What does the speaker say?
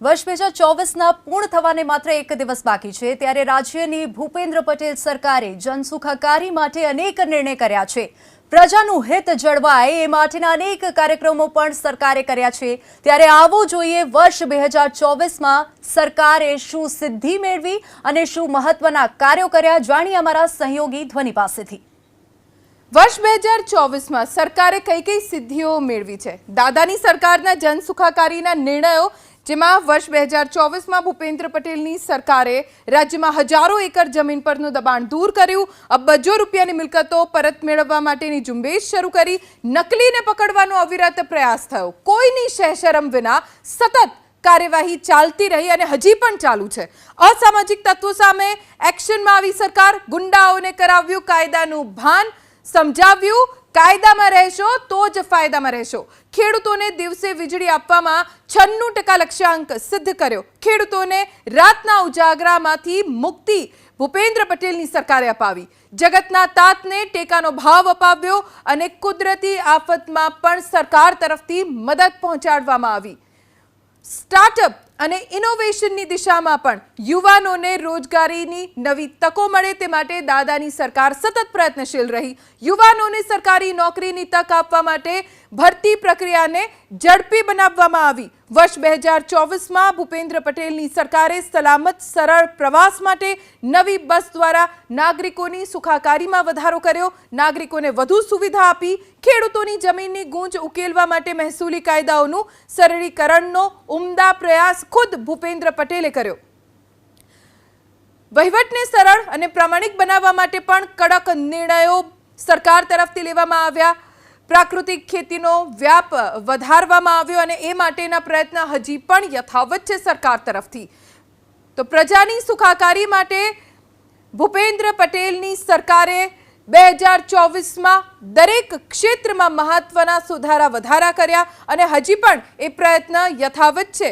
વર્ષ બે હજાર ચોવીસના પૂર્ણ થવાને માત્ર એક દિવસ બાકી છે, ત્યારે રાજ્યની ભૂપેન્દ્ર પટેલ સરકારે જનસુખાકારી માટે અનેક નિર્ણય કર્યા છે. પ્રજાનું હિત જળવાય એ માટેના અનેક કાર્યક્રમો પણ સરકારે કર્યા છે. ત્યારે આવો જોઈએ વર્ષ બે હજાર સરકારે શું સિદ્ધિ મેળવી અને શું મહત્વના કાર્યો કર્યા, જાણીએ અમારા સહયોગી ધ્વનિ પાસેથી. વર્ષ બે હજાર ચોવીસમાં સરકારે કઈ કઈ સિદ્ધિઓ મેળવી છે? દાદાની સરકારના જનસુખાકારીના નિર્ણયો જેમાં વર્ષ બે હજાર ચોવીસમાં ભૂપેન્દ્ર પટેલની સરકારે રાજ્યમાં હજારો એકર જમીન પરનું દબાણ દૂર કર્યું. અબજો રૂપિયાની મિલકતો પરત મેળવવા માટેની ઝુંબેશ શરૂ કરી. નકલીને પકડવાનો અવિરત પ્રયાસ થયો. કોઈની શહેશરમ વિના સતત કાર્યવાહી ચાલતી રહી અને હજી પણ ચાલુ છે. અસામાજિક તત્વો સામે એક્શનમાં આવી સરકાર ગુંડાઓને કરાવ્યું કાયદાનું ભાન, સમજાવ્યું કાયદામાં રહેશો તો જ ફાયદામાં રહેશો. ખેડૂતોને દિવસે વીજળી આપવામાં છન્નું ટકા લક્ષ્યાંક સિદ્ધ કર્યો. ખેડૂતોને રાતના ઉજાગરામાંથી મુક્તિ ભૂપેન્દ્ર પટેલની સરકારે અપાવી. જગતના તાતને ટેકાનો ભાવ અપાવ્યો અને કુદરતી આફતમાં પણ સરકાર તરફથી મદદ પહોંચાડવામાં આવી. સ્ટાર્ટઅપ અને ઇનોવેશનની દિશામાં પણ યુવાનોને રોજગારીની નવી તકો મળે તે માટે દાદાની સરકાર સતત પ્રયત્નશીલ રહી. યુવાનોને સરકારી નોકરીની તક આપવા માટે ભરતી પ્રક્રિયાને ઝડપી બનાવવામાં આવી. વર્ષ બે હજાર ચોવીસમાં ભૂપેન્દ્ર પટેલની સરકારે સલામત, સરળ પ્રવાસ માટે નવી બસ દ્વારા નાગરિકોની સુખાકારીમાં વધારો કર્યો. નાગરિકોને વધુ સુવિધા આપી, ખેડૂતોની જમીનની ગૂંચ ઉકેલવા માટે મહેસૂલી કાયદાઓનું સરળીકરણનો ઉમદા પ્રયાસ ખુદ ભૂપેન્દ્ર પટેલે કર્યો. વહીવટને સરળ અને પ્રામાણિક બનાવવા માટે પણ કડક નિર્ણયો સરકાર તરફથી લેવામાં આવ્યા. પ્રાકૃતિક ખેતીનો વ્યાપ વધારવામાં આવ્યો અને એ માટેના પ્રયત્ન હજી પણ યથાવત છે સરકાર તરફથી. તો પ્રજાની સુખાકારી માટે ભૂપેન્દ્ર પટેલની સરકારે બે હજાર ચોવીસમાં દરેક ક્ષેત્રમાં મહત્વના સુધારા વધારા કર્યા અને હજી પણ એ પ્રયત્ન યથાવત છે.